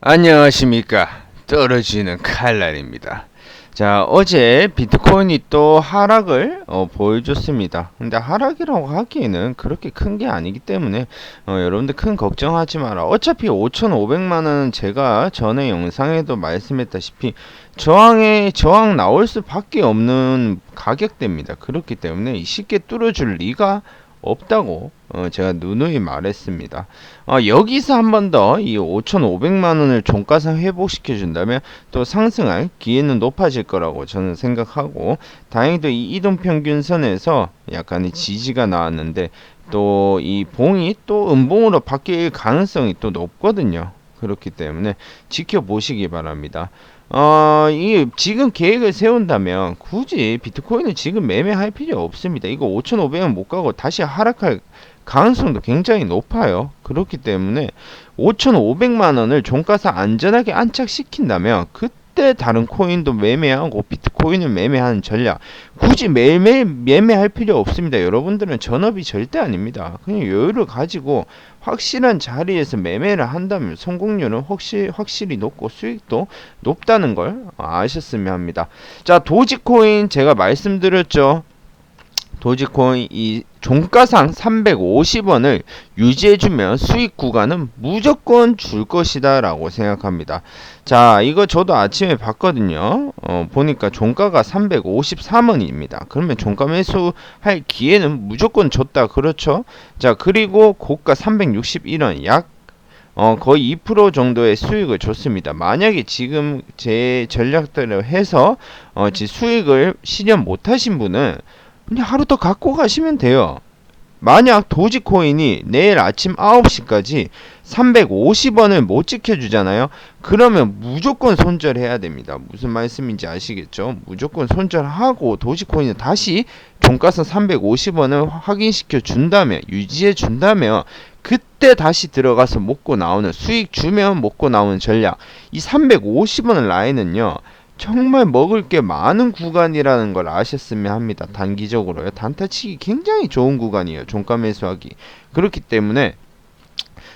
안녕하십니까. 떨어지는 칼날입니다. 자 어제 비트코인이 또 하락을 어, 보여줬습니다. 근데 하락이라고 하기에는 그렇게 큰 게 아니기 때문에 어, 여러분들 큰 걱정하지 마라. 어차피 5,500만원은 제가 전에 영상에도 말씀했다시피 저항에 저항 나올 수밖에 없는 가격대입니다. 그렇기 때문에 쉽게 뚫어줄 리가 없다고 어, 제가 누누이 말했습니다. 어, 여기서 한 번 더 이 5,500만 원을 종가상 회복시켜 준다면 또 상승할 기회는 높아질 거라고 저는 생각하고 다행히도 이 이동 평균선에서 약간의 지지가 나왔는데 또 이 봉이 또 음봉으로 바뀔 가능성이 또 높거든요. 그렇기 때문에 지켜보시기 바랍니다. 어, 이 지금 계획을 세운다면 굳이 비트코인을 지금 매매할 필요 없습니다. 이거 5,500원 못 가고 다시 하락할 가능성도 굉장히 높아요. 그렇기 때문에 5,500만 원을 종가사 안전하게 안착시킨다면 그 때 다른 코인도 매매하고 비트코인을 매매하는 전략 굳이 매일매일 매매할 필요 없습니다. 여러분들은 전업이 절대 아닙니다. 그냥 여유를 가지고 확실한 자리에서 매매를 한다면 성공률은 확실, 확실히 높고 수익도 높다는 걸 아셨으면 합니다. 자, 도지코인 제가 말씀드렸죠. 도지코인 이 종가상 350원을 유지해주면 수익 구간은 무조건 줄 것이다 라고 생각합니다. 자 이거 저도 아침에 봤거든요. 어, 보니까 종가가 353원입니다. 그러면 종가 매수할 기회는 무조건 줬다 그렇죠? 자 그리고 고가 361원 약 어, 거의 2% 정도의 수익을 줬습니다. 만약에 지금 제 전략대로 해서 어, 지 수익을 실현 못하신 분은 그냥 하루 더 갖고 가시면 돼요. 만약 도지코인이 내일 아침 9시까지 350원을 못 지켜주잖아요. 그러면 무조건 손절해야 됩니다. 무슨 말씀인지 아시겠죠? 무조건 손절하고 도지코인을 다시 종가선 350원을 확인시켜 준다면, 유지해 준다면, 그때 다시 들어가서 먹고 나오는 수익 주면 먹고 나오는 전략. 이 350원 라인은요. 정말 먹을 게 많은 구간이라는 걸 아셨으면 합니다. 단기적으로요. 단타치기 굉장히 좋은 구간이에요. 종가 매수하기. 그렇기 때문에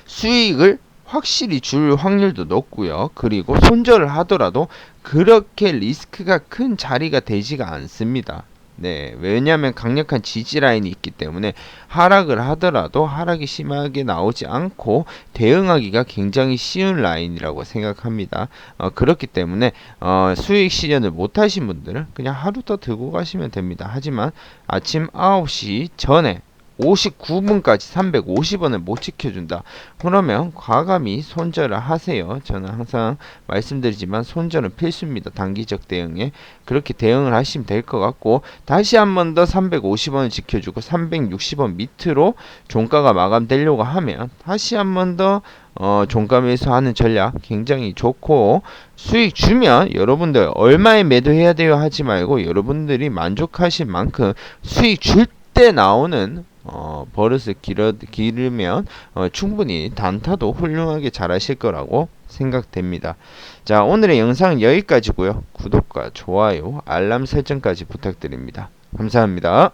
수익을 확실히 줄 확률도 높고요. 그리고 손절을 하더라도 그렇게 리스크가 큰 자리가 되지가 않습니다. 네, 왜냐하면 강력한 지지 라인이 있기 때문에 하락을 하더라도 하락이 심하게 나오지 않고 대응하기가 굉장히 쉬운 라인이라고 생각합니다. 어, 그렇기 때문에 어, 수익 실현을 못하신 분들은 그냥 하루 더 들고 가시면 됩니다. 하지만 아침 9시 전에 59분까지 350원을 못 지켜준다. 그러면 과감히 손절을 하세요. 저는 항상 말씀드리지만 손절은 필수입니다. 단기적 대응에 그렇게 대응을 하시면 될 것 같고 다시 한 번 더 350원을 지켜주고 360원 밑으로 종가가 마감되려고 하면 다시 한 번더 어, 종가 매수하는 전략 굉장히 좋고 수익 주면 여러분들 얼마에 매도해야 돼요 하지 말고 여러분들이 만족하실 만큼 수익 줄 때 나오는 어, 버릇을 기르, 기르면 어, 충분히 단타도 훌륭하게 잘하실 거라고 생각됩니다. 자 오늘의 영상은 여기까지고요. 구독과 좋아요, 알람 설정까지 부탁드립니다. 감사합니다.